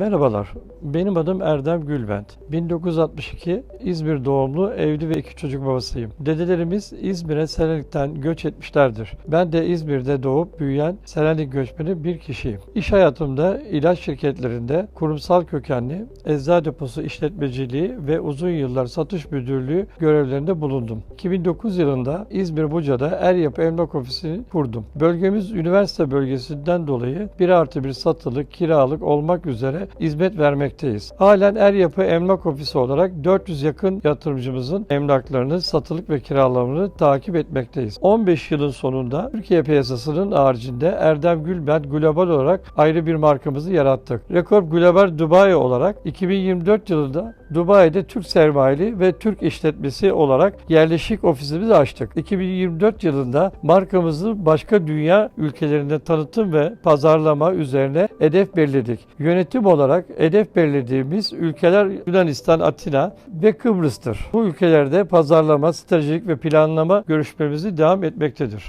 Merhabalar, benim adım Erdem Gülbent. 1962 İzmir doğumlu evli ve iki çocuk babasıyım. Dedelerimiz İzmir'e Selanik'ten göç etmişlerdir. Ben de İzmir'de doğup büyüyen Selanik göçmeni bir kişiyim. İş hayatımda ilaç şirketlerinde kurumsal kökenli eczacı deposu işletmeciliği ve uzun yıllar satış müdürlüğü görevlerinde bulundum. 2009 yılında İzmir Buca'da Er Yapı Emlak Ofisi'ni kurdum. Bölgemiz üniversite bölgesinden dolayı bir artı bir satılık, kiralık olmak üzere hizmet vermekteyiz. Halen Er Yapı Emlak Ofisi olarak 400 yakın yatırımcımızın emlaklarını, satılık ve kiralarını takip etmekteyiz. 15 yılın sonunda Türkiye piyasasının haricinde Erdem Gülbent global olarak ayrı bir markamızı yarattık. Rekor Global Dubai olarak 2024 yılında Dubai'de Türk sermayeli ve Türk işletmesi olarak yerleşik ofisimizi açtık. 2024 yılında markamızı başka dünya ülkelerinde tanıtım ve pazarlama üzerine hedef belirledik. Yönetim olarak hedef belirlediğimiz ülkeler Yunanistan, Atina ve Kıbrıs'tır. Bu ülkelerde pazarlama, stratejik ve planlama görüşmemizi devam etmektedir.